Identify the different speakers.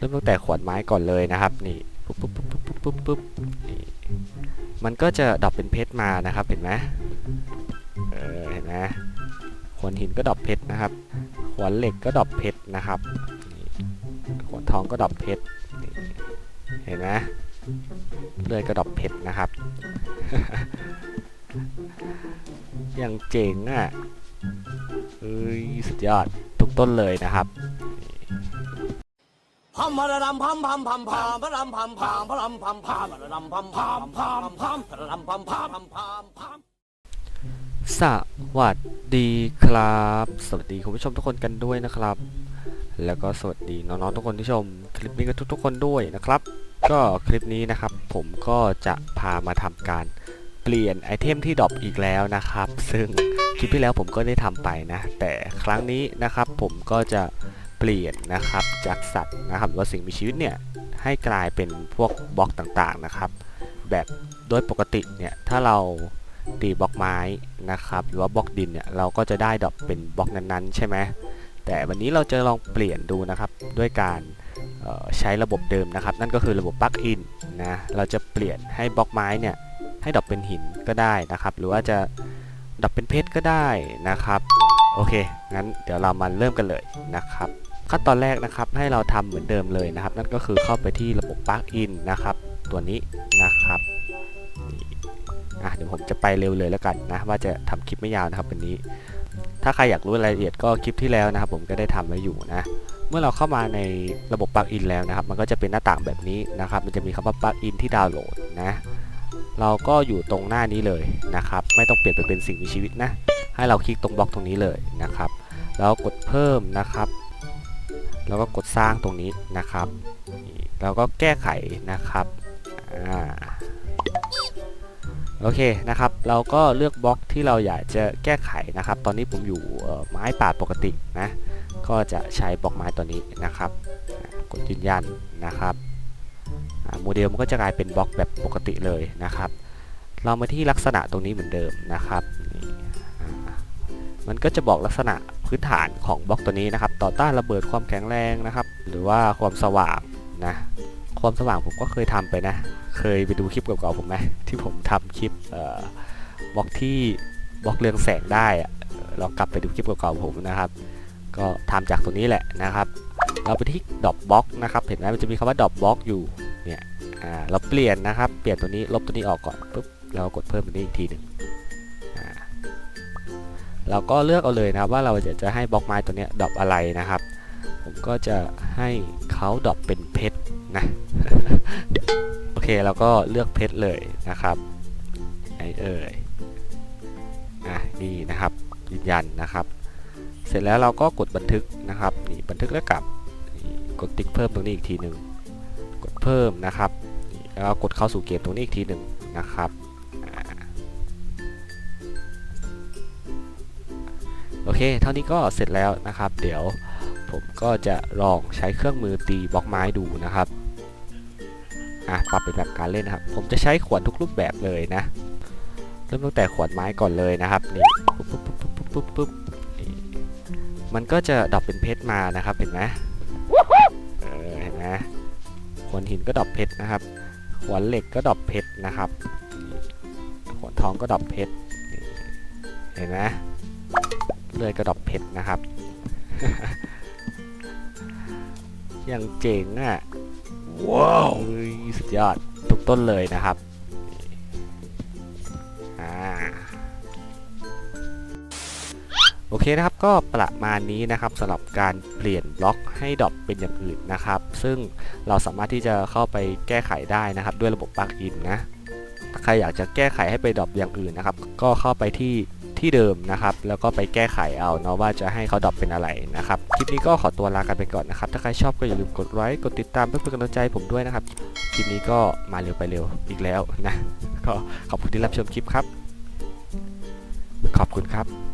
Speaker 1: เริ่มตั้งแต่ขวดไม้ก่อนเลยนะครับ นี่ปุ๊บปุ๊บปุ๊บปุ๊บปุ๊บปุ๊บนี่มันก็จะดรอปเป็นเพชรมานะครับ เห็นไหมเออเห็นไหมขวดหินก็ดรอปเพชรนะครับ ขวดเหล็กก็ดรอปเพชรนะครับขวดทองก็ดรอปเพชรเห็นไหมเลื่อยก็ดรอปเพชรนะครับ อย่างเจ๋งอะเอ้ยสุดยอดทุกต้นเลยนะครับ
Speaker 2: พัมพระดำพัมพัมพัมพามพะรำพัมพามพะรำพัมพามพระดำพัมพามพามพามพระดำพัมพามพัมพามพาม
Speaker 1: สวัสดีครับ สวัสดีคุณผู้ชมทุกคนกันด้วยนะครับ แล้วก็สวัสดีน้องๆทุกคนที่ชม คลิปนี้กันทุกๆคนด้วยนะครับ ก็คลิปนี้นะครับผมก็จะพามาทำการเปลี่ยนไอเทมที่ดรอปอีกแล้วนะครับ ซึ่งคลิปที่แล้วผมก็ได้ทำไปนะ แต่ครั้งนี้นะครับผมก็จะ เปลี่ยนนะครับจากสัตว์นะครับหรือว่าสิ่งมีชีวิตเนี่ยให้กลายเป็นพวกบล็อกต่างๆนะครับ แบบโดยปกติเนี่ยถ้าเราตีบล็อกไม้นะครับหรือว่าบล็อกดินเนี่ยเราก็จะได้ดอปเป็นบล็อกนั้นๆ ใช่ไหมแต่วันนี้เราจะลองเปลี่ยนดูนะครับด้วยการออใช้ระบบเดิมนะครับ นั่นก็คือระบบปลั๊กอินนะเราจะเปลี่ยนให้บล็อกไม้เนี่ยให้ดอปเป็นหินก็ได้นะครับ หรือว่าจะดอปเป็นเพชรก็ได้นะครับโอเคงั้นเดี๋ยวเรามาเริ่มกันเลยนะครับ ขั้นตอนแรกนะครับให้เราทำเหมือนเดิมเลยนะครับ นั่นก็คือเข้าไปที่ระบบปลั๊กอินนะครับ ตัวนี้นะครับอะเดี๋ยวผมจะไปเร็วเลยแล้วกันนะว่าจะทำคลิปไม่ยาวนะครับวันนี้ ถ้าใครอยากรู้รายละเอียดก็คลิปที่แล้วนะครับ ผมก็ได้ทำไว้อยู่นะเมื่อเราเข้ามาในระบบปลั๊กอินแล้วนะครับ มันก็จะเป็นหน้าต่างแบบนี้นะครับ มันจะมีคำว่าปลั๊กอินที่ดาวน์โหลดนะเราก็อยู่ตรงหน้านี้เลยนะครับ ไม่ต้องเปลี่ยนไปเป็นสิ่งมีชีวิตนะ ให้เราคลิกตรงบล็อกตรงนี้เลยนะครับ แล้วกดเพิ่มนะครับ แล้วก็กดสร้างตรงนี้นะครับแล้วก็แก้ไขนะครับอโอเคนะครับเราก็เลือกบล็อกที่เราอยากจะแก้ไขนะครับ ตอนนี้ผมอยู่ไม้ป่าปกตินะก็จะใช้บล็อกไม้ตัวนี้นะครับกดยืนยันนะครับโมเดลมันก็จะกลายเป็นบล็อกแบบปกติเลยนะครับ เรามาที่ลักษณะตรงนี้เหมือนเดิมนะครับ มันก็จะบอกลักษณะพื้นฐานของบล็อกตัวนี้นะครับ ต่อต้านระเบิดความแข็งแรงนะครับ หรือว่าความสว่างนะ ความสว่างผมก็เคยทำไปนะ เคยไปดูคลิปเก่าๆผมไหมที่ผมทำคลิปบล็อกที่บล็อกเรืองแสงได้อะเอ่อลองกลับไปดูคลิปเก่าๆผมนะครับ ก็ทำจากตัวนี้แหละนะครับ เราไปที่ดอ p บล็อกนะครับ เห็นไหมมันจะมีคำว่าดอ p บล็อกอยู่เนี่ยเราเปลี่ยนนะครับ เปลี่ยนตัวนี้ลบตัวนี้ออกก่อนปุ๊บแล้วกดเพิ่มตัวนี้อีกทีหนึ่ง เราก็เลือกเอาเลยนะครับว่าเราจะจะให้บล็อกไม้ตัวนี้ยดอ p อะไรนะครับ ผมก็จะให้เขาดรอปเป็นเพชรนะโอเคเราก็เลือกเพชรเลยนะครับไอเอ่ยอะนี่นะครับยืนยันนะครับ เสร็จแล้วเราก็กดบันทึกนะครับนี่บันทึกแล้วกลับกดติ๊กเพิ่มตรงนี้อีกทีหนึ่งกดเพิ่มนะครับแล้วกดเข้าสู่เกมตรงนี้อีกทีหนึ่งนะครับ อเค เท่านี้ก็เสร็จแล้วนะครับ เดี๋ยวผมก็จะลองใช้เครื่องมือตีบล็อกไม้ดูนะครับอะปรับเป็นแบบการเล่นนะครับ ผมจะใช้ขวดทุกรูปแบบเลยนะ เริ่มตั้งแต่ขวดไม้ก่อนเลยนะครับนี่ปุ๊บปุ๊บปุ๊บปุ๊บปุ๊บปุ๊บนี่มันก็จะดรอปเป็นเพชรมานะครับเห็นไหมเออเห็นไหมขวดหินก็ดรอปเพชรนะครับขวดเหล็กก็ดรอปเพชรนะครับขวดทองก็ดรอปเพชรเห็นไหม เลื่อยก็ดรอปเพชรนะครับ อย่างเจ๋งอะ
Speaker 2: ว้าว
Speaker 1: เฮ้ยสุดยอดทุกต้นเลยนะครับอ่าโอเคนะครับก็ประมาณนี้นะครับสำหรับการเปลี่ยนบล็อกให้ดรอปเป็นอย่างอื่นนะครับ ซึ่งเราสามารถที่จะเข้าไปแก้ไขได้นะครับ ด้วยระบบปลั๊กอินนะถ้าใครอยากจะแก้ไขให้ไปดรอปอย่างอื่นนะครับ ก็เข้าไปที่ ที่เดิมนะครับ แล้วก็ไปแก้ไขเอาเนาะว่าจะให้เขาดรอปเป็นอะไรนะครับ คลิปนี้ก็ขอตัวลากันไปก่อนนะครับ ถ้าใครชอบก็อย่าลืมกดไลค์กดติดตามเพื่อเป็นกำลังใจผมด้วยนะครับ คลิปนี้ก็มาเร็วไปเร็วอีกแล้วนะ ก็ขอบคุณที่รับชมคลิปครับ ขอบคุณครับ